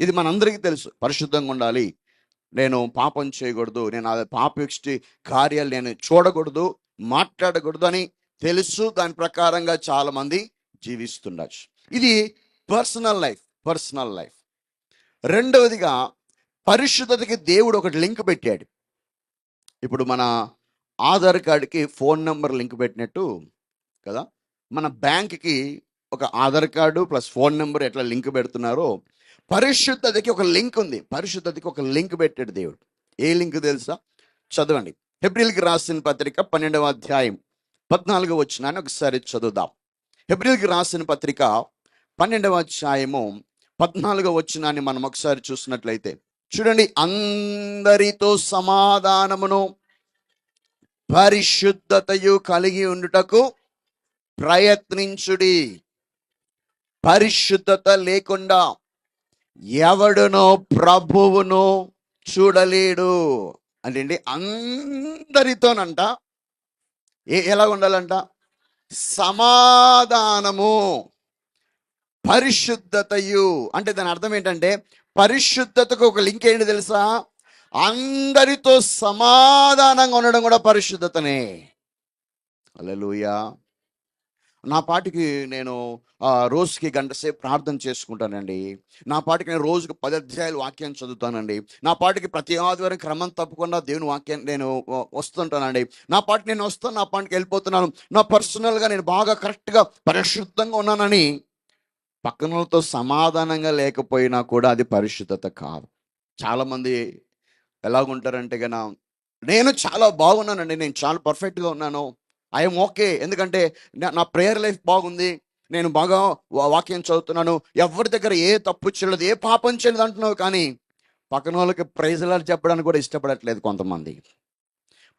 ఇది మనందరికీ తెలుసు. పరిశుద్ధంగా ఉండాలి. నేను పాపం చేయకూడదు. నేను ఆ పాపిష్టి కార్యాలు నేను చూడకూడదు మాట్లాడకూడదు అని తెలుసు. దాని ప్రకారంగా చాలామంది జీవిస్తుండచ్చు. ఇది పర్సనల్ లైఫ్ పర్సనల్ లైఫ్. రెండవదిగా పరిశుద్ధతకి దేవుడు ఒకటి లింక్ పెట్టాడు. ఇప్పుడు మన ఆధార్ కార్డుకి ఫోన్ నెంబర్ లింక్ పెట్టినట్టు కదా? మన బ్యాంక్కి ఒక Aadhaar card plus phone number ఎట్లా లింక్ పెడుతున్నారో పరిశుద్ధతకి ఒక లింక్ ఉంది. పరిశుద్ధతకి ఒక లింక్ పెట్టాడు దేవుడు. ఏ లింక్ తెలుసా? చదవండి. హెబ్రిల్కి రాసిన పత్రిక పన్నెండవ అధ్యాయం పద్నాలుగో వచ్చినాన్ని ఒకసారి చదువుదాం. హెబ్రిల్కి రాసిన పత్రిక పన్నెండవ అధ్యాయము పద్నాలుగో వచ్చినాన్ని మనం ఒకసారి చూసినట్లయితే చూడండి. అందరితో సమాధానమును పరిశుద్ధతయు కలిగి ఉండుటకు ప్రయత్నించుడి. పరిశుద్ధత లేకుండా ఎవడునో ప్రభువును చూడలేడు అంటే అందరితోనంట. ఏ ఎలా ఉండాలంట? సమాధానము పరిశుద్ధతయు. అంటే దాని అర్థం ఏంటంటే పరిశుద్ధతకు ఒక లింక్ ఏంటి తెలుసా? అందరితో సమాధానంగా ఉండడం కూడా పరిశుద్ధతనే. అలలుయా నా పాటికి నేను రోజుకి గంట సేపు ప్రార్థన చేసుకుంటానండి. నా పాటికి నేను రోజుకి పది అధ్యాయులు వాక్యం చదువుతానండి. నా పాటికి ప్రతి ఆదివారం క్రమం తప్పకుండా దేవుని వాక్యం నేను వస్తుంటానండి. నా పాటికి నేను వస్తాను నా పాటికి వెళ్ళిపోతున్నాను. నా పర్సనల్గా నేను బాగా కరెక్ట్గా పరిశుద్ధంగా ఉన్నానని పక్కనలతో సమాధానంగా లేకపోయినా కూడా అది పరిశుద్ధత కాదు. చాలామంది ఎలాగుంటారంటే గన నేను చాలా బాగున్నానండి. నేను చాలా పర్ఫెక్ట్గా ఉన్నాను. ఐఎమ్ ఓకే ఎందుకంటే నా- నా ప్రేయర్ లైఫ్ బాగుంది. నేను బాగా వా- వాక్యం చదువుతున్నాను. ఎవరి దగ్గర ఏ తప్పు చేయలేదు ఏ పాపం చేయలేదు అంటున్నావు కానీ పక్కన వాళ్ళకి ప్రైజులు చెప్పడానికి కూడా ఇష్టపడట్లేదు కొంతమంది.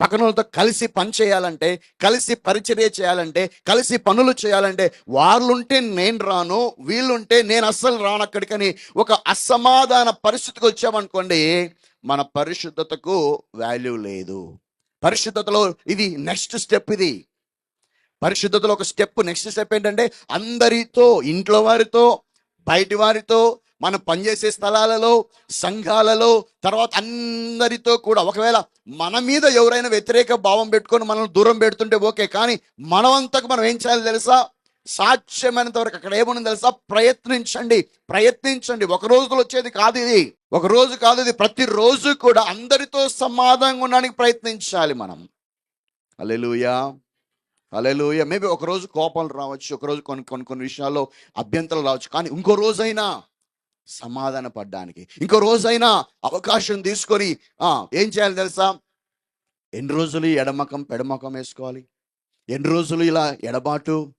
పక్కన వాళ్ళతో కలిసి పని చేయాలంటే కలిసి పరిచర్య చేయాలంటే కలిసి పనులు చేయాలంటే వాళ్ళుంటే నేను రాను వీళ్ళుంటే నేను అస్సలు రాను అక్కడికని ఒక అసమాధాన పరిస్థితికి వచ్చామనుకోండి మన పరిశుద్ధతకు వాల్యూ లేదు. పరిశుద్ధతలో ఇది నెక్స్ట్ స్టెప్ ఇది. పరిశుద్ధతలో ఒక స్టెప్ నెక్స్ట్ స్టెప్ ఏంటంటే అందరితో ఇంట్లో వారితో బయటి వారితో మనం పనిచేసే స్థలాలలో సంఘాలలో తర్వాత అందరితో కూడా. ఒకవేళ మన మీద ఎవరైనా వ్యతిరేక భావం పెట్టుకొని మనల్ని దూరం పెడుతుంటే ఓకే కానీ మనమంతకు మనం ఏం చేయాలి తెలుసా? సాధ్యమైనంత వరకు అక్కడ ఏముంది తెలుసా? ప్రయత్నించండి ప్రయత్నించండి. ఒక రోజులో వచ్చేది కాదు ఇది. ఒక రోజు కాదు ఇది. ప్రతిరోజు కూడా అందరితో సమాధానంగా ఉండడానికి ప్రయత్నించాలి మనం. అల్లెలుయా అలెలుయ మేబీ ఒక రోజు కోపాలు రావచ్చు ఒకరోజు కొన్ని కొన్ని కొన్ని విషయాల్లో అభ్యంతరాలు రావచ్చు. కానీ ఇంకో రోజైనా సమాధాన పడ్డానికి ఇంకో రోజైనా అవకాశం తీసుకొని ఏం చేయాలి తెలుసా? ఎన్ని రోజులు ఈ ఎడమకం పెడమకం వేసుకోవాలి? ఎన్ని రోజులు ఇలా ఎడబాటు?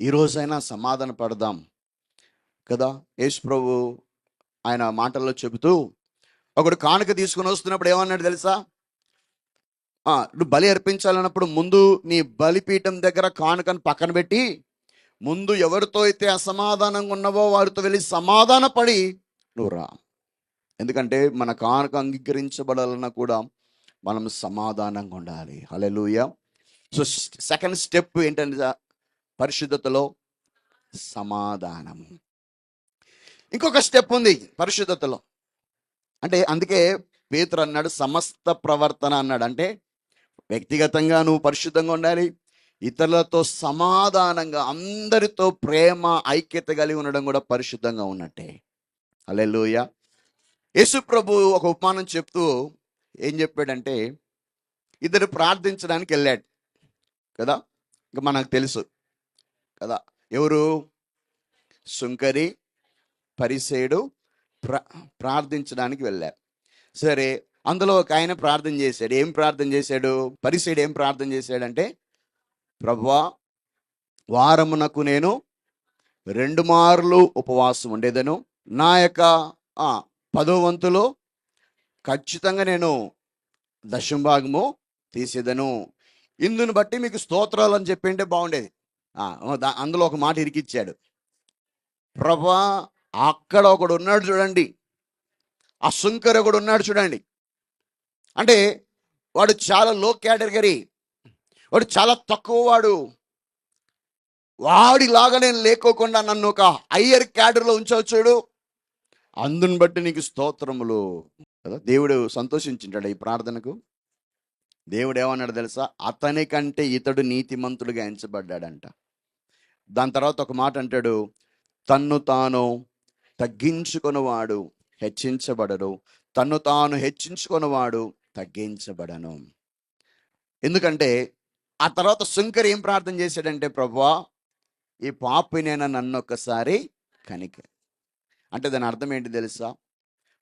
ఈ రోజైనా సమాధాన పడదాం కదా? యేసు ప్రభు ఆయన మాటల్లో చెబుతూ ఒకడు కానుక తీసుకుని వస్తున్నప్పుడు ఏమన్నాడు తెలుసా? నువ్వు బలి అర్పించాలన్నప్పుడు ముందు నీ బలిపీఠం దగ్గర కానుకను పక్కన పెట్టి ముందు ఎవరితో అయితే అసమాధానంగా ఉన్నావో వారితో వెళ్ళి సమాధాన పడి నువ్వు రా. ఎందుకంటే మన కానుక అంగీకరించబడాలన్నా కూడా మనం సమాధానంగా ఉండాలి. హలెలుయ సో సెకండ్ స్టెప్ ఏంటంటే పరిశుద్ధతలో సమాధానం. ఇంకొక స్టెప్ ఉంది పరిశుద్ధతలో. అంటే అందుకే పేతురు అన్నాడు సమస్త ప్రవర్తన అన్నాడు. అంటే వ్యక్తిగతంగా నువ్వు పరిశుద్ధంగా ఉండాలి. ఇతరులతో సమాధానంగా అందరితో ప్రేమ ఐక్యత కలిగి ఉండడం కూడా పరిశుద్ధంగా ఉన్నట్టే. అలెలుయ యేసు ప్రభు ఒక ఉపమానం చెప్తూ ఏం చెప్పాడంటే ఇద్దరు ప్రార్థించడానికి వెళ్ళాడు. కదా? ఇంకా మనకు తెలుసు. కదా? ఎవరు? సుంకరి పరిసేడు ప్ర ప్రార్థించడానికి వెళ్ళారు. సరే అందులో ఒక ఆయన ప్రార్థన చేశాడు. ఏం ప్రార్థన చేశాడు? పరిసేడు ఏం ప్రార్థన చేశాడంటే ప్రభా వారమునకు నేను రెండు మార్లు ఉపవాసం ఉండేదను. నా యొక్క పదో వంతులో ఖచ్చితంగా నేను దశంభాగము తీసేదను. ఇందును బట్టి మీకు స్తోత్రాలు అని చెప్పింటే బాగుండేది. అందులో ఒక మాట ఇరికిచ్చాడు. ప్రభా అక్కడ ఒకడు ఉన్నాడు చూడండి. ఆ సుంకర్ ఒకడు ఉన్నాడు చూడండి. అంటే వాడు చాలా లో కేటగిరీ వాడు చాలా తక్కువ వాడు. వాడిలాగా నేను లేకోకుండా నన్ను ఒక హయ్యర్ క్యాడర్లో ఉంచవచ్చు చూడు. అందుని బట్టి నీకు స్తోత్రములు. కదా దేవుడు సంతోషించింటాడు ఈ ప్రార్థనకు. దేవుడు ఏమన్నాడు తెలుసా? అతని కంటే ఇతడు నీతిమంతుడుగా ఎంచబడ్డాడంట. దాని తర్వాత ఒక మాట అంటాడు. తన్ను తాను తగ్గించుకొనివాడు హెచ్చించబడడు. తన్ను తాను హెచ్చించుకొనివాడు తగ్గించబడను. ఎందుకంటే ఆ తర్వాత శంకర్ ఏం ప్రార్థన చేశాడంటే ప్రభా ఈ పాపినైనా నన్ను ఒక్కసారి కనిక. అంటే దాని అర్థం ఏంటి తెలుసా?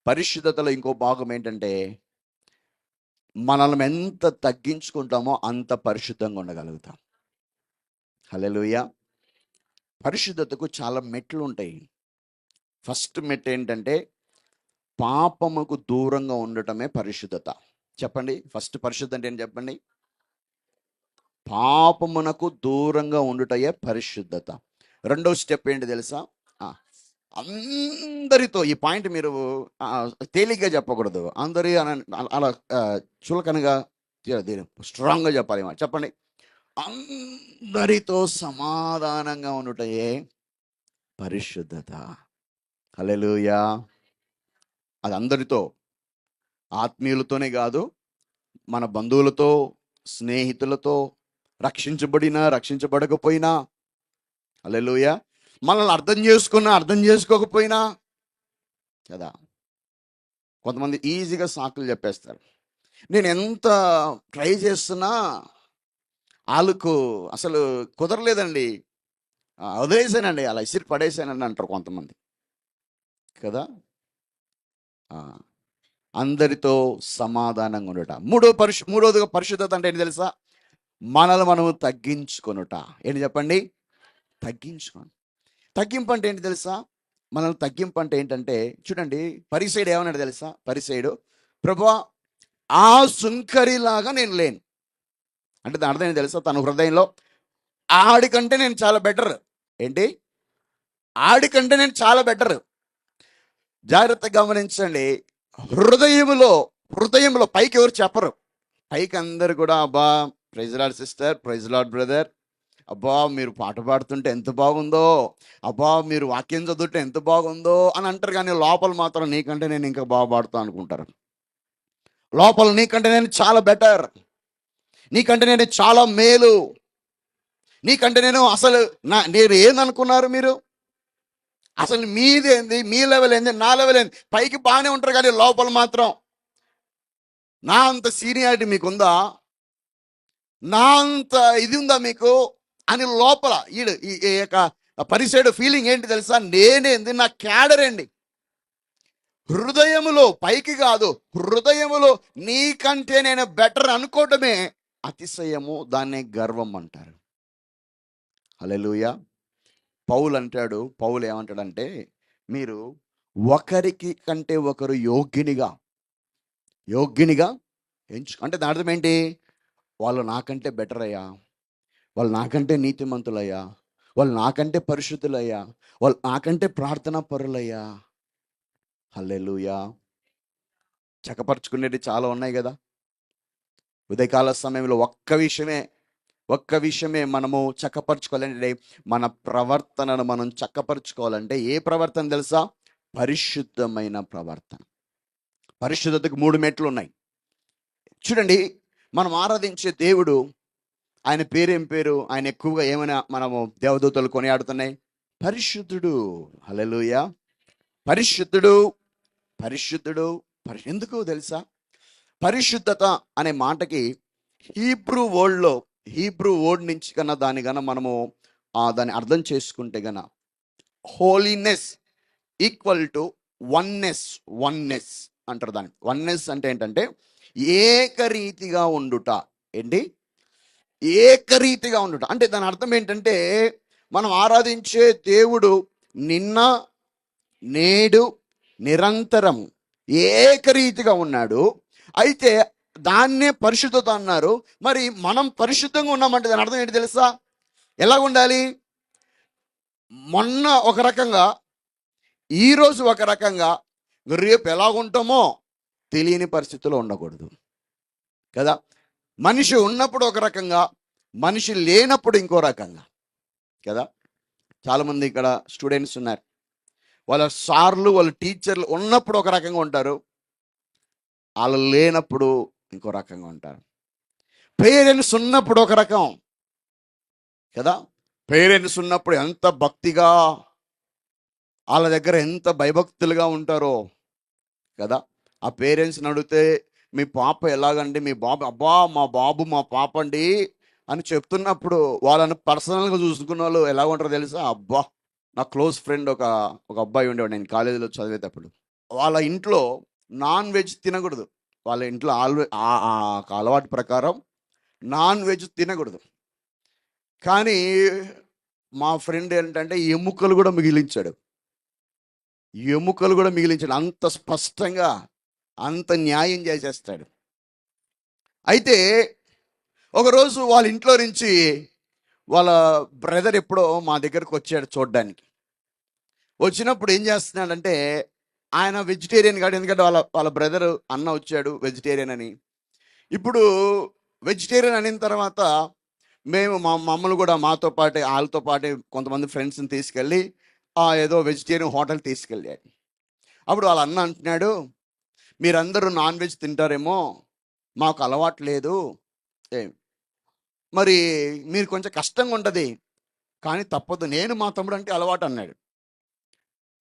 పరిశుద్ధతలో ఇంకో భాగం ఏంటంటే మనల్ని ఎంత తగ్గించుకుంటామో అంత పరిశుద్ధంగా ఉండగలుగుతాం. హల్లెలూయా. పరిశుద్ధతకు చాలా మెట్లు ఉంటాయి ఫస్ట్ మెట్ ఏంటంటే పాపముకు దూరంగా ఉండటమే పరిశుద్ధత. చెప్పండి. ఫస్ట్ పరిశుద్ధ అంటే ఏంటి చెప్పండి? పాపమునకు దూరంగా ఉండుటయే పరిశుద్ధత. రెండో స్టెప్ ఏంటి తెలుసా? అందరితో ఈ పాయింట్ మీరు తేలిగ్గా చెప్పకూడదు. అందరి అలా చులకనగా స్ట్రాంగ్గా చెప్పాలి చెప్పండి. అందరితో సమాధానంగా ఉండుటయే పరిశుద్ధత. హల్లెలూయా. అది అందరితో. ఆత్మీయులతోనే కాదు మన బంధువులతో స్నేహితులతో రక్షించబడినా రక్షించబడకపోయినా అలెలుయ మనల్ని అర్థం చేసుకున్నా అర్థం చేసుకోకపోయినా కదా కొంతమంది ఈజీగా సాకులు చెప్పేస్తారు. నేను ఎంత ట్రై చేస్తున్నా వాళ్ళకు అసలు కుదరలేదండి. వదిలేసానండి అలా ఇసిరి పడేసానండి అంటారు కొంతమంది. కదా? అందరితో సమాధానంగా ఉండట. మూడో పరిశు మూడోదిగా పరిశుద్ధత అంటే ఏంటి తెలుసా? మనల్ని మనము తగ్గించుకొనుట. ఏంటి చెప్పండి? తగ్గించుకోను తగ్గింపు అంటే ఏంటి తెలుసా? మనల్ని తగ్గింపు అంటే ఏంటంటే చూడండి పరిసైడు ఏమన్నాడు తెలుసా? పరిసైడు ప్రభా ఆ సుంకరిలాగా నేను లేను. అంటే దాని అర్థం ఏంటి తెలుసా? తన హృదయంలో ఆడికంటే నేను చాలా బెటర్. ఏంటి? ఆడికంటే నేను చాలా బెటర్. జాగ్రత్తగా గమనించండి హృదయములో హృదయంలో పైకి ఎవరు చెప్పరు. పైకి అందరు కూడా అబ్బా praise lord sister praise lord brother. అబ్బా మీరు పాట పాడుతుంటే ఎంత బాగుందో. అబ్బా మీరు వాక్యం చదువుతుంటే ఎంత బాగుందో అని అంటారు కానీ లోపల మాత్రం నీకంటే నేను ఇంకా బాగా పాడుతా అనుకుంటారు. లోపల నీకంటే నేను చాలా బెటర్ నీకంటే నేను చాలా మేలు. నీకంటే నేను అసలు నా నేను ఏందనుకున్నారు మీరు? అసలు మీదేంది? మీ లెవెల్ ఏంది నా లెవెల్ ఏంది పైకి బాగానే ఉంటారు కానీ లోపల మాత్రం. నా అంత సీనియారిటీ మీకుందా? నా అంత ఇది ఉందా మీకు? అని లోపల ఈడు ఈ యొక్క పరిసైడ్ ఫీలింగ్ ఏంటి తెలుసా? నేనేంది? నా క్యాడర్ అండి హృదయములో పైకి కాదు హృదయములో నీకంటే నేను బెటర్ అనుకోవటమే అతిశయము దాన్నే గర్వం అంటారు. అలెలుయా పౌలు అంటాడు పౌలు ఏమంటాడంటే మీరు ఒకరికి కంటే ఒకరు యోగ్యునిగా యోగ్యునిగా ఎంచు అంటే దాని అర్థం ఏంటి? వాళ్ళు నాకంటే బెటర్ అయ్యా వాళ్ళు నాకంటే నీతిమంతులయ్యా వాళ్ళు నాకంటే పరిశుద్ధులయ్యా వాళ్ళు నాకంటే ప్రార్థనా పరులయ్యా హల్లెలుయా. చక్కపరుచుకునేవి చాలా ఉన్నాయి కదా. ఉదయకాల సమయంలో ఒక్క విషయమే ఒక్క విషయమే మనము చక్కపరచుకోవాలంటే మన ప్రవర్తనను మనం చక్కపరుచుకోవాలంటే ఏ ప్రవర్తన తెలుసా? పరిశుద్ధమైన ప్రవర్తన. పరిశుద్ధతకు మూడు మెట్లు ఉన్నాయి చూడండి మనం ఆరాధించే దేవుడు ఆయన పేరేం పేరు? ఆయన ఎక్కువగా ఏమైనా మనము దేవదూతలు కొనియాడుతున్నాయి? పరిశుద్ధుడు. హలలుయ పరిశుద్ధుడు పరిశుద్ధుడు పరి ఎందుకు తెలుసా? పరిశుద్ధత అనే మాటకి హీబ్రూ వరల్డ్లో హీబ్రూ వర్డ్ నుంచి కన్నా దాని కన్నా మనము దాన్ని అర్థం చేసుకుంటే గన holiness equal to oneness oneness అంటారు దాన్ని. వన్నెస్ అంటే ఏంటంటే ఏకరీతిగా ఉండుట. ఏంటి? ఏకరీతిగా ఉండుట. అంటే దాని అర్థం ఏంటంటే మనం ఆరాధించే దేవుడు నిన్న నేడు నిరంతరం ఏకరీతిగా ఉన్నాడు. అయితే దాన్నే పరిశుద్ధత అన్నారు. మరి మనం పరిశుద్ధంగా ఉన్నామంటే దాని అర్థం ఏంటి తెలుసా? ఎలా ఉండాలి మొన్న ఒక రకంగా ఈరోజు ఒక రకంగా రేపు ఎలా ఉంటామో తెలియని పరిస్థితిలో ఉండకూడదు. కదా? మనిషి ఉన్నప్పుడు ఒక రకంగా మనిషి లేనప్పుడు ఇంకో రకంగా. కదా? చాలామంది ఇక్కడ స్టూడెంట్స్ ఉన్నారు. వాళ్ళ సార్లు వాళ్ళ టీచర్లు ఉన్నప్పుడు ఒక రకంగా ఉంటారు. వాళ్ళు లేనప్పుడు ఇంకో రకంగా ఉంటారు. పేరెంట్స్ ఉన్నప్పుడు ఒక రకం. కదా? పేరెంట్స్ ఉన్నప్పుడు ఎంత భక్తిగా వాళ్ళ దగ్గర ఎంత భయభక్తులుగా ఉంటారో. కదా? ఆ పేరెంట్స్ని అడిగితే మీ పాప ఎలాగండి? మీ బాబు అబ్బా మా బాబు మా పాప అండి అని చెప్తున్నప్పుడు వాళ్ళని పర్సనల్గా చూసుకున్న వాళ్ళు ఎలా ఉంటారో తెలుసా? అబ్బా! నా క్లోజ్ ఫ్రెండ్ ఒక ఒక అబ్బాయి ఉండేవాడు నేను కాలేజీలో చదివేటప్పుడు. వాళ్ళ ఇంట్లో నాన్ వెజ్ తినకూడదు. వాళ్ళ ఇంట్లో ఆల్వే ఆ- అలవాటు ప్రకారం నాన్ వెజ్ తినకూడదు. కానీ మా ఫ్రెండ్ ఏంటంటే ఎముకలు కూడా మిగిలించాడు. ఎముకలు కూడా మిగిలించాడు. అంత స్పష్టంగా అంత న్యాయం చేసేస్తాడు. అయితే ఒకరోజు వాళ్ళ ఇంట్లో నుంచి వాళ్ళ బ్రదర్ ఎప్పుడో మా దగ్గరకు వచ్చాడు చూడడానికి. వచ్చినప్పుడు ఏం చేస్తున్నాడంటే ఆయన వెజిటేరియన్ కాదు ఎందుకంటే వాళ్ళ వాళ్ళ బ్రదర్ అన్న వచ్చాడు వెజిటేరియన్ అని. ఇప్పుడు వెజిటేరియన్ అయిన తర్వాత మేము మా మమ్మల్ని కూడా మాతో పాటే వాళ్ళతో పాటే కొంతమంది ఫ్రెండ్స్ని తీసుకెళ్ళి ఆ ఏదో వెజిటేరియన్ హోటల్ తీసుకెళ్ళాడు అప్పుడు వాళ్ళ అన్న అంటున్నాడు మీరందరూ నాన్ వెజ్ తింటారేమో మాకు అలవాటు లేదు. ఏ, మరి మీరు కొంచెం కష్టంగా ఉంటుంది కానీ తప్పదు నేను మా తమ్ముడు అంటే అలవాటు అన్నాడు.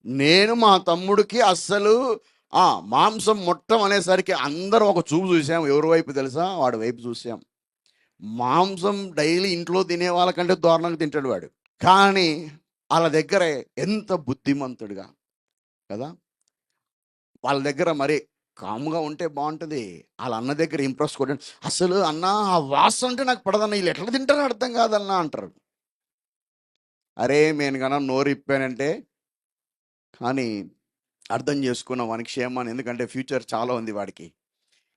నేను మా తమ్ముడికి అస్సలు ఆ మాంసం మొట్టం అనేసరికి అందరం ఒక చూపు చూసాం. ఎవరి వైపు తెలుసా? వాడి వైపు చూసాం. మాంసం డైలీ ఇంట్లో తినే వాళ్ళకంటే దారుణంగా తింటాడు వాడు. కానీ వాళ్ళ దగ్గర ఎంత బుద్ధిమంతుడుగా కదా? వాళ్ళ దగ్గర మరి కాముగా ఉంటే బాగుంటుంది. వాళ్ళ అన్న దగ్గర ఇంప్రెస్ కొట్టండి అసలు అన్న ఆ వాసన అంటే నాకు పడదన్న వీళ్ళు ఎట్లా తింటారో అర్థం కాదన్నా అంటారు. అరే నేను కన్నా నోరు ఇప్పానంటే కానీ అర్థం చేసుకున్న వానికి క్షేమాన్ని ఎందుకంటే ఫ్యూచర్ చాలా ఉంది వాడికి.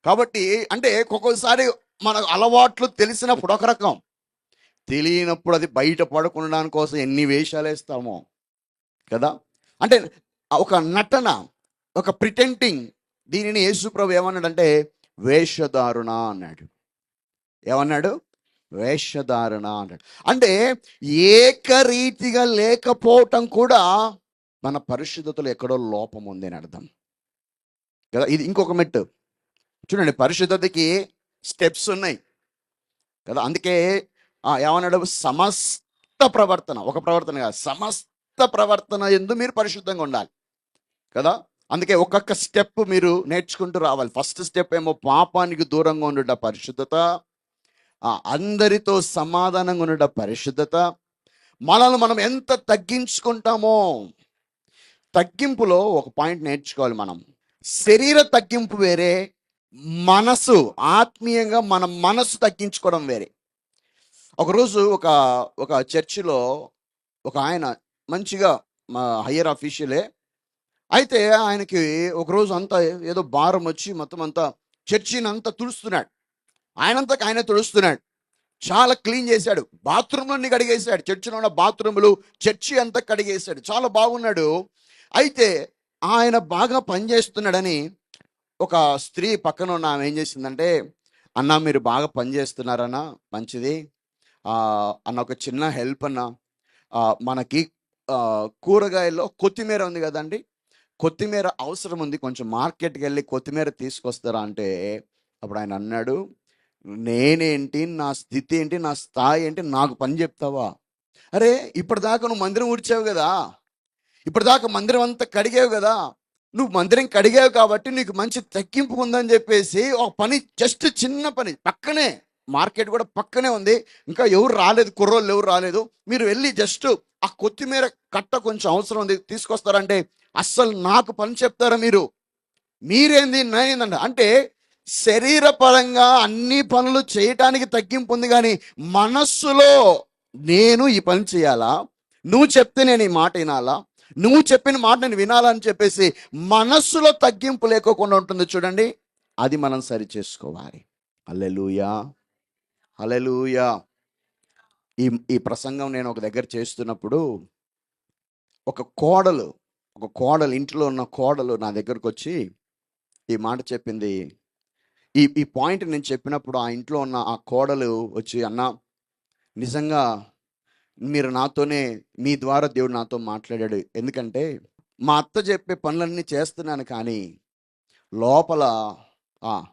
కాబట్టి అంటే ఒక్కొక్కసారి మన అలవాట్లు తెలిసినప్పుడు ఒక రకం. తెలియనప్పుడు అది బయట పడకుండా కోసం ఎన్ని వేషాలు వేస్తామో. కదా? అంటే ఒక నటన ఒక ప్రిటెంటింగ్ దీనిని యేసుప్రభు ఏమన్నాడంటే వేషధారుణ అన్నాడు. ఏమన్నాడు? వేషధారణ అన్నాడు. అంటే ఏకరీతిగా లేకపోవటం కూడా మన పరిశుద్ధతలో ఎక్కడో లోపం ఉంది అని అర్థం. కదా ఇది ఇంకొక మెట్టు. చూడండి పరిశుద్ధతకి స్టెప్స్ ఉన్నాయి. కదా అందుకే ఏమన్నాడు? సమస్త ప్రవర్తన ఒక ప్రవర్తన కాదు సమస్త ప్రవర్తన ఎందు మీరు పరిశుద్ధంగా ఉండాలి. కదా అందుకే ఒక్కొక్క స్టెప్ మీరు నేర్చుకుంటూ రావాలి. ఫస్ట్ స్టెప్ ఏమో పాపానికి దూరంగా ఉండుట పరిశుద్ధత అందరితో సమాధానంగా ఉండుట పరిశుద్ధత. మనల్ని మనం ఎంత తగ్గించుకుంటామో తగ్గింపులో ఒక పాయింట్ నేర్చుకోవాలి మనం. శరీర తగ్గింపు వేరే మనసు ఆత్మీయంగా మన మనసు తగ్గించుకోవడం వేరే. ఒకరోజు ఒక ఒక చర్చిలో ఒక ఆయన మంచిగా మా హయ్యర్ ఆఫీషియలే అయితే ఆయనకి ఒకరోజు అంతా ఏదో భారం వచ్చి మొత్తం అంతా చర్చిని అంతా తుడుస్తున్నాడు. ఆయనంతకు ఆయన తుడుస్తున్నాడు. చాలా క్లీన్ చేశాడు. బాత్రూంలన్నీ కడిగేశాడు. చర్చిలో ఉన్న బాత్రూములు చర్చి అంతా కడిగేశాడు. చాలా బాగున్నాడు. అయితే ఆయన బాగా పనిచేస్తున్నాడని ఒక స్త్రీ పక్కన ఉన్న ఆమె ఏం చేసిందంటే అన్న మీరు బాగా పనిచేస్తున్నారన్న మంచిది. అన్న ఒక చిన్న హెల్ప్ అన్న. మనకి కూరగాయల్లో కొత్తిమీర ఉంది కదండి. కొత్తిమీర అవసరం ఉంది. కొంచెం మార్కెట్కి వెళ్ళి కొత్తిమీర తీసుకొస్తారా? అంటే అప్పుడు ఆయన అన్నాడు నేనేంటి? నా స్థితి ఏంటి? నా స్థాయి ఏంటి? నాకు పని చెప్తావా? అరే ఇప్పటిదాకా నువ్వు మందిరం ఊడ్చావు కదా. ఇప్పటిదాకా మందిరం అంతా కడిగావు కదా. నువ్వు మందిరం కడిగావు కాబట్టి నీకు మంచి తగ్గింపు ఉందని చెప్పేసి ఒక పని జస్ట్ చిన్న పని పక్కనే మార్కెట్ కూడా పక్కనే ఉంది. ఇంకా ఎవరు రాలేదు కుర్రోళ్ళు ఎవరు రాలేదు. మీరు వెళ్ళి జస్ట్ ఆ కొత్తిమీర కట్ట కొంచెం అవసరం ఉంది తీసుకొస్తారంటే అస్సలు నాకు పని చెప్తారా మీరు? మీరేంది నేనేందండి అంటే శరీరపరంగా అన్ని పనులు చేయటానికి తగ్గింపు ఉంది కానీ మనస్సులో నేను ఈ పని చేయాలా? నువ్వు చెప్తే నేను ఈ మాట వినాలా? నువ్వు చెప్పిన మాట నేను వినాలని చెప్పేసి మనస్సులో తగ్గింపు లేకోకుండా ఉంటుంది చూడండి. అది మనం సరి చేసుకోవాలి. అల్లెలుయా అల్లెలుయా ఈ ఈ ప్రసంగం నేను ఒక దగ్గర చేస్తున్నప్పుడు ఒక కోడలు ఒక కోడలు ఇంట్లో ఉన్న కోడలు నా దగ్గరకు వచ్చి ఈ మాట చెప్పింది. ఈ ఈ పాయింట్ నేను చెప్పినప్పుడు ఆ ఇంట్లో ఉన్న ఆ కోడలు వచ్చి అన్న నిజంగా మీరు నాతోనే మీ ద్వారా దేవుడు నాతో మాట్లాడాడు. ఎందుకంటే మా అత్త చెప్పే పనులన్నీ చేస్తున్నాను కానీ లోపల నేను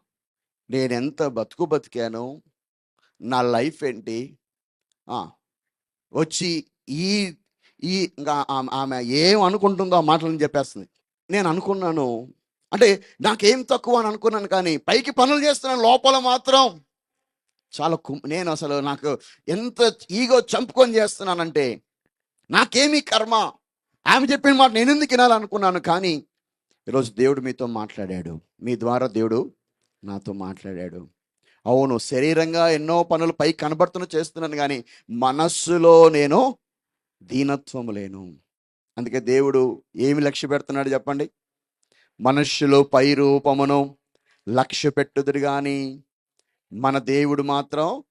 నేనెంత బతుకు బతికాను నా లైఫ్ ఏంటి? వచ్చి ఈ ఈ ఇంకా ఆమె ఆమె ఏం అనుకుంటుందో ఆ మాటలను చెప్పేస్తుంది. నేను అనుకున్నాను. అంటే నాకేం తక్కువ అని అనుకున్నాను కానీ పైకి పనులు చేస్తున్నాను లోపల మాత్రం. చాలా నేను అసలు నాకు ఎంత ఈగో చంపుకొని చేస్తున్నానంటే నాకేమి కర్మ? ఆమె చెప్పిన మాట నేను ఎందుకు వినాలనుకున్నాను? కానీ ఈరోజు దేవుడు మీతో మాట్లాడాడు. మీ ద్వారా దేవుడు నాతో మాట్లాడాడు. అవును శరీరంగా ఎన్నో పనులు పై కనబడుతున్న చేస్తున్నాను కానీ మనస్సులో నేను దీనత్వము లేను. అందుకే దేవుడు ఏమి లక్ష్య పెడుతున్నాడు చెప్పండి? మనుష్యులు పై రూపమును లక్ష్య పెట్టుదురు కానీ మన దేవుడు మాత్రం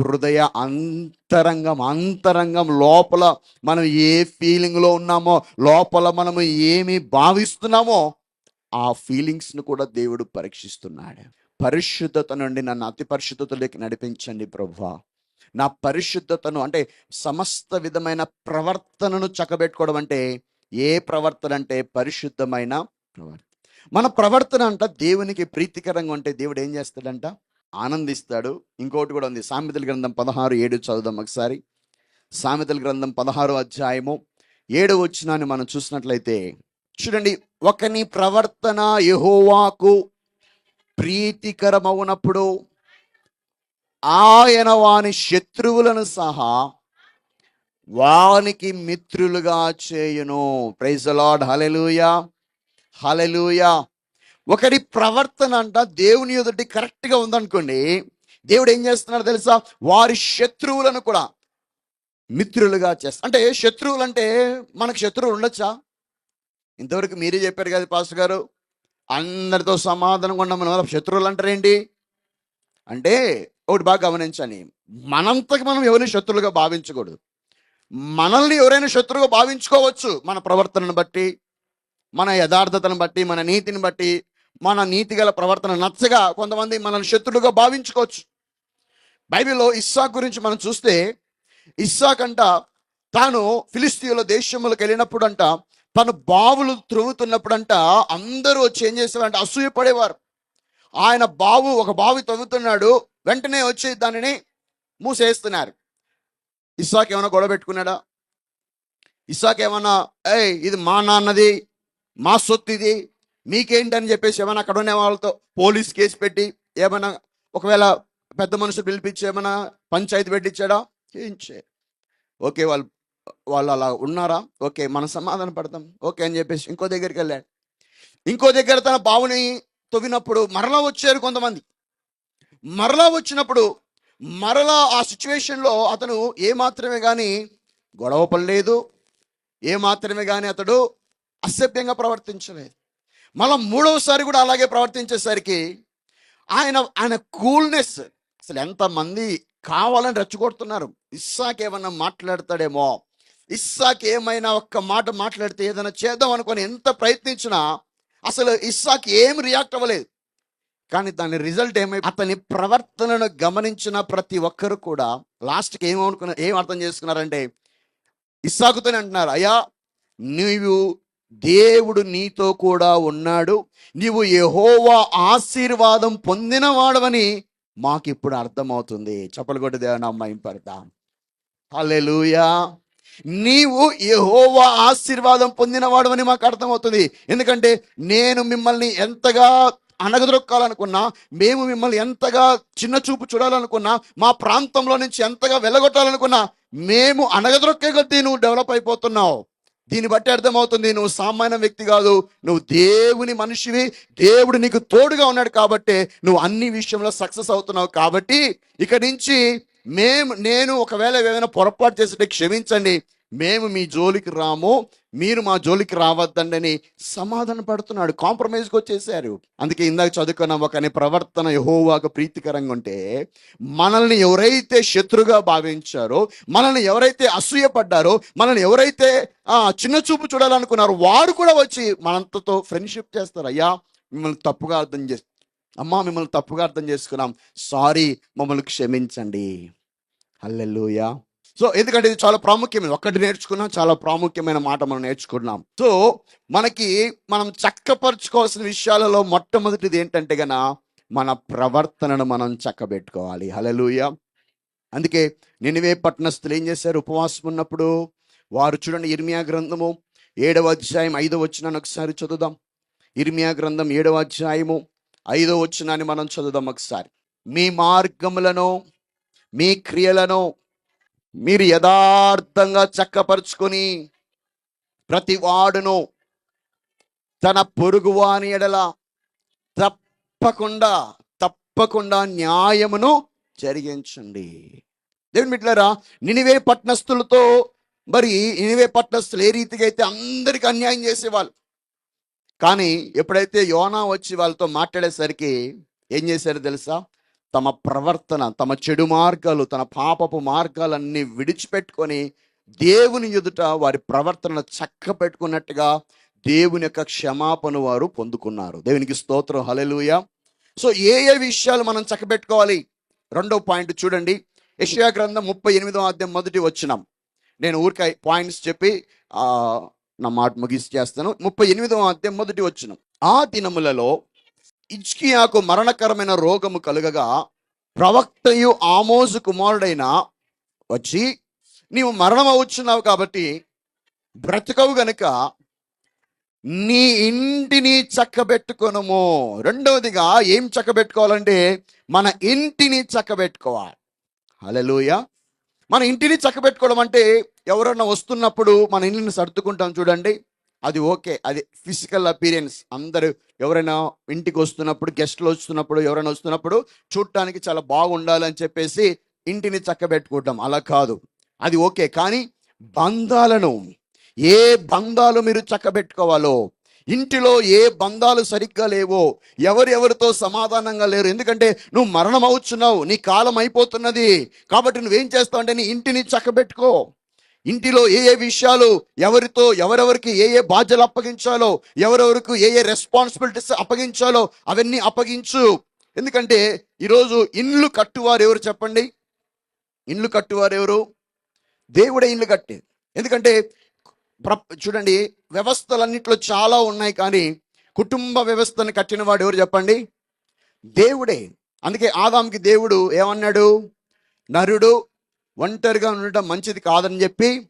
హృదయ అంతరంగం అంతరంగం లోపల మనం ఏ ఫీలింగ్లో ఉన్నామో లోపల మనము ఏమి భావిస్తున్నామో ఆ ఫీలింగ్స్ను కూడా దేవుడు పరీక్షిస్తున్నాడు. పరిశుద్ధత నుండి నన్ను అతి పరిశుద్ధతలోకి నడిపించండి ప్రభా నా పరిశుద్ధతను అంటే సమస్త విధమైన ప్రవర్తనను చక్కబెట్టుకోవడం అంటే ఏ ప్రవర్తన అంటే పరిశుద్ధమైన ప్రవర్తన. మన ప్రవర్తన అంట దేవునికి ప్రీతికరంగా ఉంటే దేవుడు ఏం చేస్తాడంట? ఆనందిస్తాడు. ఇంకోటి కూడా ఉంది. సామెతల గ్రంథం పదహారు ఏడు చదువుదాం ఒకసారి. సామెతల గ్రంథం పదహారు అధ్యాయము ఏడు వచ్చినాన్ని మనం చూసినట్లయితే చూడండి ఒకని ప్రవర్తన యహోవాకు ప్రీతికరమవునప్పుడు ఆయన వాని శత్రువులను సహా వానికి మిత్రులుగా చేయును. Praise lord. హలెలూయా హలెలూయా ఒకరి ప్రవర్తన అంట దేవుని ఎదుటి కరెక్ట్గా ఉందనుకోండి దేవుడు ఏం చేస్తున్నాడు తెలుసా? వారి శత్రువులను కూడా మిత్రులుగా చేస్తా అంటే శత్రువులు అంటే మనకు శత్రువులు ఉండొచ్చా? ఇంతవరకు మీరే చెప్పారు కదా పాస్టర్ గారు అందరితో సమాధానంగా ఉన్న మన శత్రువులు అంటారేంటి అంటే ఒకటి బాగా గమనించండి మనంతకు మనం ఎవరిని శత్రువులుగా భావించకూడదు. మనల్ని ఎవరైనా శత్రువుగా భావించుకోవచ్చు మన ప్రవర్తనను బట్టి మన యథార్థతను బట్టి మన నీతిని బట్టి మన నీతి గల ప్రవర్తన నచ్చగా కొంతమంది మనల్ని శత్రుడుగా భావించుకోవచ్చు. బైబిల్లో ఇస్సాక్ గురించి మనం చూస్తే ఇస్సాక్ అంట తాను ఫిలిస్తీన్ల దేశములకు వెళ్ళినప్పుడు అంట తను బావులు త్రవ్వుతున్నప్పుడంట అందరూ వచ్చి ఏం చేసేవారంటే అసూయపడేవారు ఆయన బావు ఒక బావి తవ్వుతున్నాడు వెంటనే వచ్చి దానిని మూసేస్తున్నారు. ఇస్సాక్ ఏమైనా గొడవ పెట్టుకున్నాడా? ఇస్సాక్ ఏమన్నా ఏ ఇది మా నాన్నది మా సొత్తు ఇది మీకేంటని చెప్పేసి ఏమైనా అక్కడ ఉన్న వాళ్ళతో పోలీస్ కేసు పెట్టి ఏమైనా ఒకవేళ పెద్ద మనుషులు పిలిపించి ఏమైనా పంచాయతీ పెట్టించాడా ఏం ఓకే వాళ్ళు వాళ్ళు అలా ఉన్నారా? ఓకే మనం సమాధాన పడతాం. ఓకే అని చెప్పేసి ఇంకో దగ్గరికి వెళ్ళాడు. ఇంకో దగ్గర తన బావుని తవ్వినప్పుడు మరలా వచ్చారు కొంతమంది. మరలా వచ్చినప్పుడు మరలా ఆ సిచ్యువేషన్లో అతను ఏ మాత్రమే కానీ గొడవ పడలేదు. ఏ మాత్రమే కానీ అతడు అసభ్యంగా ప్రవర్తించలేదు. మళ్ళా మూడవసారి కూడా అలాగే ప్రవర్తించేసరికి ఆయన ఆయన కూల్నెస్. అసలు ఎంతమంది కావాలని రెచ్చగొడుతున్నారు. ఇస్సాకి ఏమన్నా మాట్లాడతాడేమో? ఇస్సాక్ ఏమైనా ఒక్క మాట మాట్లాడితే ఏదైనా చేద్దాం అనుకొని ఎంత ప్రయత్నించినా అసలు ఇస్సాక్ ఏం రియాక్ట్ అవ్వలేదు. కానీ దాని రిజల్ట్ ఏమై అతని ప్రవర్తనను గమనించిన ప్రతి ఒక్కరు కూడా లాస్ట్కి ఏమనుకున్నారు ఏం అర్థం చేసుకున్నారంటే ఇస్సాకుతోనే అంటున్నారు అయ్యా నీవు దేవుడు నీతో కూడా ఉన్నాడు. నీవు యెహోవా ఆశీర్వాదం పొందినవాడవని మాకు ఇప్పుడు అర్థమవుతుంది. చెప్పలు కొట్టి దేవుని అమ్మాయి పడతా. హల్లెలూయా. నీవు యెహోవా ఆశీర్వాదం పొందినవాడవని మాకు అర్థమవుతుంది ఎందుకంటే నేను మిమ్మల్ని ఎంతగా అనగదొక్కాలనుకున్నా మేము మిమ్మల్ని ఎంతగా చిన్న చూపు చూడాలనుకున్నా మా ప్రాంతంలో నుంచి ఎంతగా వెళ్ళగొట్టాలనుకున్నా మేము అనగదొక్కే కొద్దీ నువ్వు డెవలప్ అయిపోతున్నావు. దీన్ని బట్టి అర్థమవుతుంది నువ్వు సామాన్య వ్యక్తి కాదు నువ్వు దేవుని మనిషివి దేవుడు నీకు తోడుగా ఉన్నాడు కాబట్టి నువ్వు అన్ని విషయంలో సక్సెస్ అవుతున్నావు కాబట్టి ఇక నుంచి మేము నేను ఒకవేళ ఏమైనా పొరపాటు చేస్తుంటే క్షమించండి. మేము మీ జోలికి రాము మీరు మా జోలికి రావద్దండని సమాధాన పడుతున్నాడు కాంప్రమైజ్కి వచ్చేసారు. అందుకే ఇందాక చదువుకున్న ఒకని ప్రవర్తన యహోవాకు ప్రీతికరంగా ఉంటే మనల్ని ఎవరైతే శత్రుగా భావించారో మనల్ని ఎవరైతే అసూయపడ్డారో మనల్ని ఎవరైతే చిన్న చూపు చూడాలనుకున్నారో వారు కూడా వచ్చి మనంతతో ఫ్రెండ్షిప్ చేస్తారు. అయ్యా మిమ్మల్ని తప్పుగా అర్థం చేసి అమ్మా మిమ్మల్ని తప్పుగా అర్థం చేసుకున్నాం. సారీ మమ్మల్ని క్షమించండి. హల్లెలూయా సో ఎందుకంటే ఇది చాలా ప్రాముఖ్యమైన ఒక్కటి నేర్చుకున్నాం చాలా ప్రాముఖ్యమైన మాట మనం నేర్చుకున్నాం. సో మనకి మనం చక్కపరుచుకోవాల్సిన విషయాలలో మొట్టమొదటిది ఏంటంటే గన మన ప్రవర్తనను మనం చక్కబెట్టుకోవాలి. హలలుయ అందుకే నినివే పట్టణస్థులు ఏం చేశారు? ఉపవాసం ఉన్నప్పుడు వారు చూడండి ఇర్మియా గ్రంథము ఏడవ అధ్యాయం ఐదవ వచ్చినాన్ని ఒకసారి చదువుదాం. ఇర్మియా గ్రంథం ఏడవ అధ్యాయము ఐదవ వచ్చినాన్ని మనం చదువుదాం ఒకసారి. మీ మార్గములను మీ క్రియలను మీరు యథార్థంగా చక్కపరుచుకొని ప్రతి వాడును తన పొరుగువాని ఎడల తప్పకుండా తప్పకుండా న్యాయమును జరిగించండి. దేవుని మిట్లరా నినివే పట్నస్తులతో మరి నినివే పట్నస్తులు ఏ రీతిగా అయితే అందరికి అన్యాయం చేసేవాళ్ళు. కానీ ఎప్పుడైతే యోనా వచ్చి వాళ్ళతో మాట్లాడేసరికి ఏం చేశారు తెలుసా? తమ ప్రవర్తన తమ చెడు మార్గాలు తన పాపపు మార్గాలన్నీ విడిచిపెట్టుకొని దేవుని ఎదుట వారి ప్రవర్తన చక్క పెట్టుకున్నట్టుగా దేవుని యొక్క క్షమాపణ వారు పొందుకున్నారు. దేవునికి స్తోత్రం. హలెలుయ సో ఏ ఏ విషయాలు మనం చక్కబెట్టుకోవాలి రెండో పాయింట్ చూడండి. యెషయా గ్రంథం ముప్పై ఎనిమిదో అధ్యాయం మొదటి వచ్చినాం నేను ఊరికే పాయింట్స్ చెప్పి నా మాట ముగిసి చేస్తాను. ముప్పై ఎనిమిదో అధ్యాయం మొదటి వచ్చినాం ఆ దినములలో ఇజ్కియాకు మరణకరమైన రోగము కలుగగా ప్రవక్తయు ఆమోజు కుమారుడైన వచ్చి నీవు మరణం అవుచున్నావు కాబట్టి బ్రతకవు గనుక నీ ఇంటిని చక్కబెట్టుకొనము. రెండవదిగా ఏం చక్కబెట్టుకోవాలంటే మన ఇంటిని చక్కబెట్టుకోవాలి. హల్లెలూయ. మన ఇంటిని చక్కబెట్టుకోవడం అంటే ఎవరన్నా వస్తున్నప్పుడు మన ఇంటిని సర్దుకుంటాం చూడండి. అది ఓకే. అది ఫిజికల్ అపీరియన్స్ అందరూ ఎవరైనా ఇంటికి వస్తున్నప్పుడు గెస్ట్లు వస్తున్నప్పుడు ఎవరైనా వస్తున్నప్పుడు చూడటానికి చాలా బాగుండాలని చెప్పేసి ఇంటిని చక్కబెట్టుకుంటాం. అలా కాదు. అది ఓకే. కానీ బంధాలను ఏ బంధాలు మీరు చక్కబెట్టుకోవాలో ఇంటిలో ఏ బంధాలు సరిగ్గా లేవో ఎవరెవరితో సమాధానంగా లేరు. ఎందుకంటే నువ్వు మరణం అవుతున్నావు నీ కాలం అయిపోతున్నది. కాబట్టి నువ్వేం చేస్తావు అంటే నీ ఇంటిని చక్కబెట్టుకో. ఇంటిలో ఏ ఏ విషయాలు ఎవరితో ఎవరెవరికి ఏ ఏ బాధ్యతలు అప్పగించాలో ఎవరెవరికి ఏ ఏ రెస్పాన్సిబిలిటీస్ అప్పగించాలో అవన్నీ అప్పగించు. ఎందుకంటే ఈరోజు ఇండ్లు కట్టువారు ఎవరు చెప్పండి? ఇండ్లు కట్టువారు ఎవరు? దేవుడే ఇండ్లు కట్టే. ఎందుకంటే చూడండి వ్యవస్థలన్నింటిలో చాలా ఉన్నాయి కానీ కుటుంబ వ్యవస్థను కట్టిన వాడు ఎవరు చెప్పండి? దేవుడే. అందుకే ఆదాంకి దేవుడు ఏమన్నాడు? నరుడు ఒంటరిగా ఉండటం మంచిది కాదని చెప్పి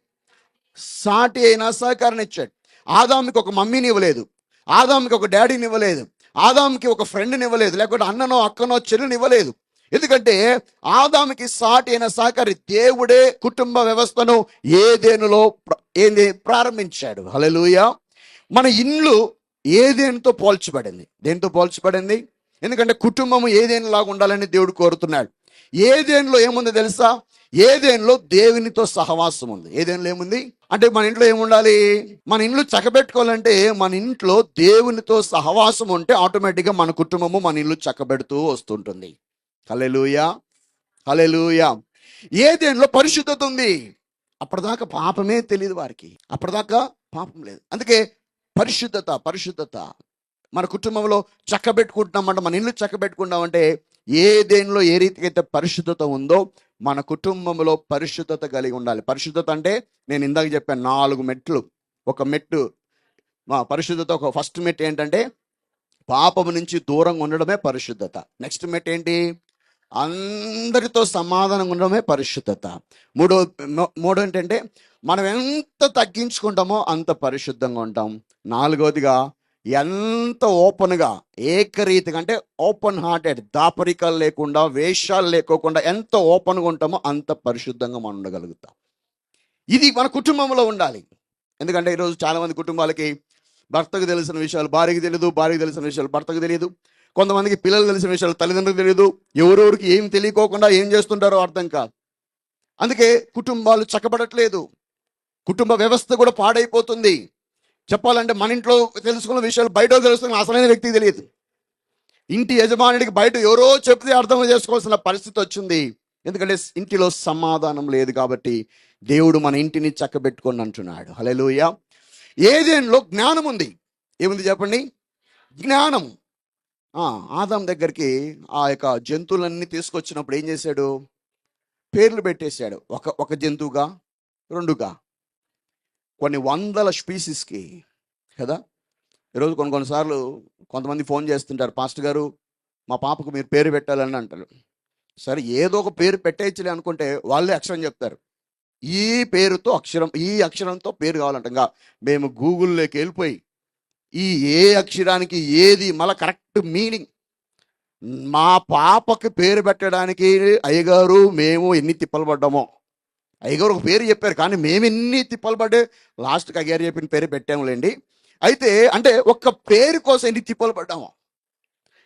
సాటి అయినా సహకారం ఇచ్చాడు. ఆదాంకి ఒక మమ్మీని ఇవ్వలేదు. ఆదాంకి ఒక డాడీని ఇవ్వలేదు. ఆదాంకి ఒక ఫ్రెండ్ని ఇవ్వలేదు. లేకుంటే అన్ననో అక్కనో చెల్లిని ఇవ్వలేదు. ఎందుకంటే ఆదాముకి సాటి అయిన సహకారి దేవుడే కుటుంబ వ్యవస్థను ఏదేనులో ప్ర- ఏంది ప్రారంభించాడు. హలలుయ మన ఇండ్లు ఏదేనుతో పోల్చబడింది. దేనితో పోల్చబడింది? ఎందుకంటే కుటుంబము ఏదేనిలాగా ఉండాలని దేవుడు కోరుతున్నాడు. ఏదేన్లో ఏముంది తెలుసా? ఏదేన్లో దేవునితో సహవాసం ఉంది. ఏదేన్లో ఏముంది? అంటే మన ఇంట్లో ఏముండాలి? మన ఇంట్లో చక్కబెట్టుకోవాలంటే మన ఇంట్లో దేవునితో సహవాసం ఉంటే ఆటోమేటిక్గా మన కుటుంబము మన ఇల్లు చక్కబెడుతూ వస్తుంటుంది. హలెలుయా హలెలుయా ఏదేన్లో పరిశుద్ధత ఉంది? అప్పటిదాకా పాపమే తెలియదు వారికి. అప్పటిదాకా పాపం లేదు. అందుకే పరిశుద్ధత పరిశుద్ధత. మన కుటుంబంలో చక్కబెట్టుకుంటున్నామంటే మన ఇల్లు చక్కబెట్టుకుంటామంటే ఏ దేనిలో ఏ రీతికి అయితే పరిశుద్ధత ఉందో మన కుటుంబంలో పరిశుద్ధత కలిగి ఉండాలి. పరిశుద్ధత అంటే నేను ఇందాక చెప్పాను నాలుగు మెట్లు. ఒక మెట్టు మా పరిశుద్ధత ఒక ఫస్ట్ మెట్టు ఏంటంటే పాపము నుంచి దూరంగా ఉండడమే పరిశుద్ధత. నెక్స్ట్ మెట్ ఏంటి? అందరితో సమాధానంగా ఉండడమే పరిశుద్ధత. మూడో మూడో ఏంటంటే మనం ఎంత తగ్గించుకుంటామో అంత పరిశుద్ధంగా ఉంటాం. నాలుగోదిగా ఎంత ఓపెన్గా ఏకరీతిగా అంటే ఓపెన్ హార్టెడ్ దాపరికాలు లేకుండా వేషాలు లేకోకుండా ఎంత ఓపెన్గా ఉంటామో అంత పరిశుద్ధంగా మనం ఉండగలుగుతాం. ఇది మన కుటుంబంలో ఉండాలి. ఎందుకంటే ఈరోజు చాలామంది కుటుంబాలకి భర్తకు తెలిసిన విషయాలు భార్యకి తెలియదు భార్యకు తెలిసిన విషయాలు భర్తకు తెలియదు కొంతమందికి పిల్లలు తెలిసిన విషయాలు తల్లిదండ్రులకు తెలియదు ఎవరెవరికి ఏం తెలియకోకుండా ఏం చేస్తుంటారో అర్థం కాదు. అందుకే కుటుంబాలు చక్కబడట్లేదు. కుటుంబ వ్యవస్థ కూడా పాడైపోతుంది. చెప్పాలంటే మన ఇంట్లో తెలుసుకున్న విషయాలు బయట తెలుసుకున్న అసలైన వ్యక్తికి తెలియదు. ఇంటి యజమానుడికి బయట ఎవరో చెప్తే అర్థం చేసుకోవాల్సిన పరిస్థితి వచ్చింది. ఎందుకంటే ఇంటిలో సమాధానం లేదు కాబట్టి దేవుడు మన ఇంటిని చక్కబెట్టుకొని అంటున్నాడు. హల్లెలూయ. ఏదేంలో జ్ఞానం ఉంది. ఏముంది చెప్పండి? జ్ఞానం. ఆదాం దగ్గరికి ఆ యొక్క జంతువులన్నీ తీసుకొచ్చినప్పుడు ఏం చేశాడు? పేర్లు పెట్టేశాడు. ఒక ఒక జంతువుగా రెండుగా. కొన్ని వందల స్పీసీస్కి కదా? ఈరోజు కొన్ని కొన్నిసార్లు కొంతమంది ఫోన్ చేస్తుంటారు పాస్టర్ గారు మా పాపకు మీరు పేరు పెట్టాలని అంటారు. సరే ఏదో ఒక పేరు పెట్టేయచ్చులే అనుకుంటే వాళ్ళే అక్షరం చెప్తారు. ఈ పేరుతో అక్షరం ఈ అక్షరంతో పేరు కావాలంట. ఇంకా మేము గూగుల్లోకి వెళ్ళిపోయి ఈ ఏ అక్షరానికి ఏది మళ్ళీ కరెక్ట్ మీనింగ్ మా పాపకి పేరు పెట్టడానికి అయ్యగారు మేము ఎన్ని తిప్పలు పడ్డామో అయ్యగారు ఒక పేరు చెప్పారు. కానీ మేము తిప్పలు పడ్డే లాస్ట్కి అయ్యారు చెప్పిన పేరు పెట్టాములేండి. అయితే అంటే ఒక్క పేరు కోసం ఎన్ని తిప్పలు పడ్డాము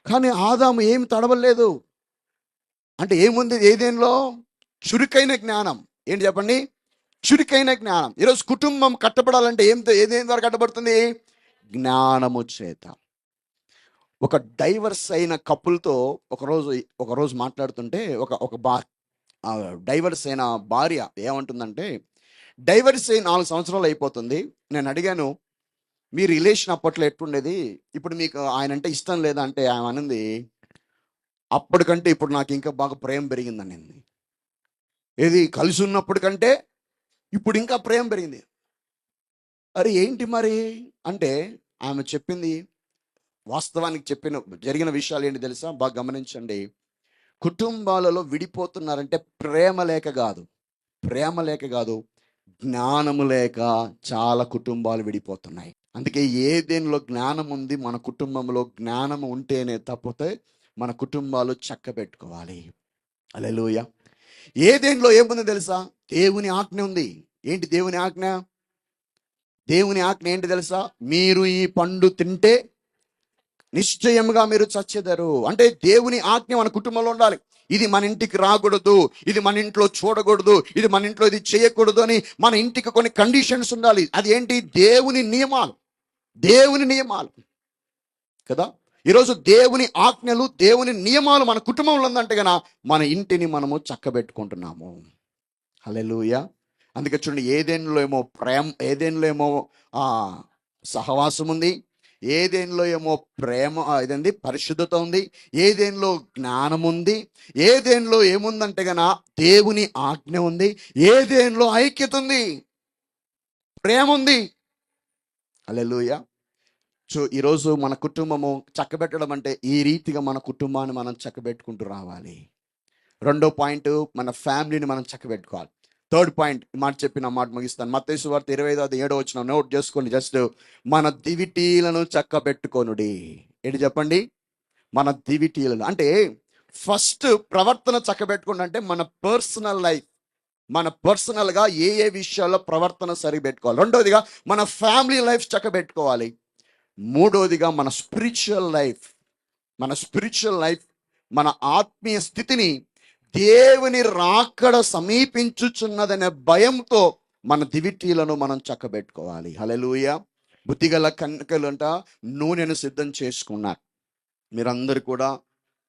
కానీ ఆదాము ఏమి తడవలేదు. అంటే ఏముంది ఏదేంలో? చురుకైన జ్ఞానం. ఏంటి చెప్పండి? చురుకైన జ్ఞానం. ఈరోజు కుటుంబం కట్టబడాలంటే ఏం ఏదేం ద్వారా కట్టబడుతుంది? జ్ఞానము చేత. ఒక డైవర్స్ అయిన కపుల్తో ఒకరోజు ఒకరోజు మాట్లాడుతుంటే ఒక ఒక బా డైవర్స్ అయిన భార్య ఏమంటుందంటే డైవర్స్ అయి నాలుగు సంవత్సరాలు అయిపోతుంది. నేను అడిగాను మీ రిలేషన్ అప్పట్లో ఎట్టుండేది ఇప్పుడు మీకు ఆయన అంటే ఇష్టం లేదా? అంటే ఆమె అనింది అప్పటికంటే ఇప్పుడు నాకు ఇంకా బాగా ప్రేమ పెరిగిందని అనింది ఏది కలిసి ఉన్నప్పటికంటే ఇప్పుడు ఇంకా ప్రేమ పెరిగింది. అరే ఏంటి మరి? అంటే ఆమె చెప్పింది వాస్తవానికి చెప్పిన జరిగిన విషయాలు ఏంటి తెలుసా? బాగా గమనించండి. కుటుంబాలలో విడిపోతున్నారంటే ప్రేమ లేక కాదు. ప్రేమ లేక కాదు జ్ఞానము లేక చాలా కుటుంబాలు విడిపోతున్నాయి. అందుకే ఏ దేనిలో జ్ఞానం ఉంది మన కుటుంబంలో జ్ఞానం ఉంటేనే తప్పితే మన కుటుంబాలు చక్కబెట్టుకోవాలి అలెలుయ ఏ దేనిలో ఏముంది తెలుసా? దేవుని ఆజ్ఞ ఉంది. ఏంటి దేవుని ఆజ్ఞ? దేవుని ఆజ్ఞ ఏంటి తెలుసా? మీరు ఈ పండు తింటే నిశ్చయముగా మీరు చచ్చెదరు. అంటే దేవుని ఆజ్ఞ మన కుటుంబంలో ఉండాలి. ఇది మన ఇంటికి రాకూడదు. ఇది మన ఇంట్లో చూడకూడదు. ఇది మన ఇంట్లో ఇది చేయకూడదు అని మన ఇంటికి కొన్ని కండిషన్స్ ఉండాలి. అది ఏంటి దేవుని నియమాలు. దేవుని నియమాలు. కదా? ఈరోజు దేవుని ఆజ్ఞలు దేవుని నియమాలు మన కుటుంబంలో ఉందంటే కదా మన ఇంటిని మనము చక్కబెట్టుకుంటున్నాము. హలెలుయ అందుకే చూడండి ఏదేనిలో ఏమో ప్రేమ ఏదేనిలో ఏమో సహవాసం ఉంది ఏదేనిలో ఏమో ప్రేమ ఇదండి పరిశుద్ధత ఉంది. ఏదేనిలో జ్ఞానం ఉంది. ఏదేనిలో ఏముందంటే గన దేవుని ఆజ్ఞ ఉంది. ఏదేనిలో ఐక్యత ఉంది. ప్రేమ ఉంది. అలెలుయ సో ఈరోజు మన కుటుంబము చక్కబెట్టడం అంటే ఈ రీతిగా మన కుటుంబాన్ని మనం చక్కబెట్టుకుంటూ రావాలి. రెండో పాయింట్ మన ఫ్యామిలీని మనం చక్కబెట్టుకోవాలి. థర్డ్ పాయింట్ మాట చెప్పిన మాట ముగిస్తాను. మత్తేసు వార్త ఇరవై ఐదు ఏడో వచ్చిన నోట్ చేసుకోండి జస్ట్ మన దివిటీలను చక్కబెట్టుకోనుడి. ఏంటి చెప్పండి? మన దివిటీలను. అంటే ఫస్ట్ ప్రవర్తన చక్కబెట్టుకోండి అంటే మన పర్సనల్ లైఫ్. మన పర్సనల్గా ఏ ఏ విషయాల్లో ప్రవర్తన సరిపెట్టుకోవాలి. రెండోదిగా మన ఫ్యామిలీ లైఫ్ చక్కబెట్టుకోవాలి. మూడోదిగా మన స్పిరిచువల్ లైఫ్. మన స్పిరిచువల్ లైఫ్ మన ఆత్మీయ స్థితిని దేవుని రాకడ సమీపించుచున్నదనే భయంతో మన దివిటీలను మనం చక్కబెట్టుకోవాలి. హలలుయ బుద్ధిగల కన్నికలంట నూనెను సిద్ధం చేసుకున్నారు. మీరందరూ కూడా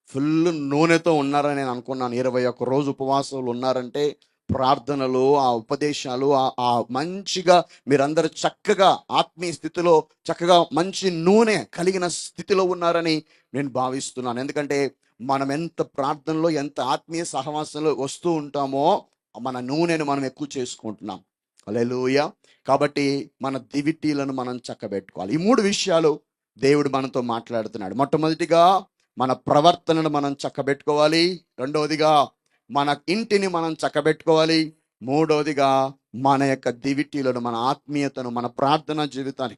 ఫుల్ నూనెతో ఉన్నారని నేను అనుకున్నాను. ఇరవై ఒక్క రోజు ఉపవాసాలు ఉన్నారంటే ప్రార్థనలు ఆ ఉపదేశాలు ఆ మంచిగా మీరందరూ చక్కగా ఆత్మీయ స్థితిలో చక్కగా మంచి నూనె కలిగిన స్థితిలో ఉన్నారని నేను భావిస్తున్నాను. ఎందుకంటే మనం ఎంత ప్రార్థనలో ఎంత ఆత్మీయ సహవాసంలో వస్తూ ఉంటామో మన నూనెను మనం ఎక్కువ చేసుకుంటున్నాం. అలెలుయ కాబట్టి మన దివిటీలను మనం చక్కబెట్టుకోవాలి. ఈ మూడు విషయాలు దేవుడు మనతో మాట్లాడుతున్నాడు. మొట్టమొదటిగా మన ప్రవర్తనను మనం చక్కబెట్టుకోవాలి. రెండవదిగా మన ఇంటిని మనం చక్కబెట్టుకోవాలి. మూడవదిగా మన యొక్క దివిటీలను మన ఆత్మీయతను మన ప్రార్థన జీవితాన్ని.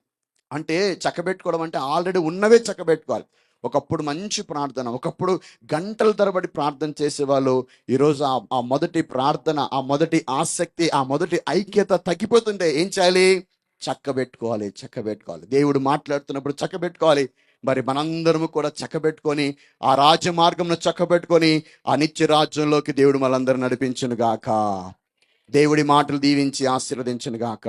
అంటే చక్కబెట్టుకోవడం అంటే ఆల్రెడీ ఉన్నవే చక్కబెట్టుకోవాలి. ఒకప్పుడు మంచి ప్రార్థన ఒకప్పుడు గంటల తరబడి ప్రార్థన చేసేవాళ్ళు ఈరోజు ఆ మొదటి ప్రార్థన ఆ మొదటి ఆసక్తి ఆ మొదటి ఐక్యత తగ్గిపోతుంటే ఏం చేయాలి? చక్కబెట్టుకోవాలి చక్కబెట్టుకోవాలి. దేవుడు మాట్లాడుతున్నప్పుడు చక్కబెట్టుకోవాలి. మరి మనందరము కూడా చక్కబెట్టుకొని ఆ రాజ్య మార్గంలో చక్కబెట్టుకొని ఆ నిత్య రాజ్యంలోకి దేవుడు మనందరూ నడిపించును గాక దేవుడి మాటలు దీవించి ఆశీర్వదించును గాక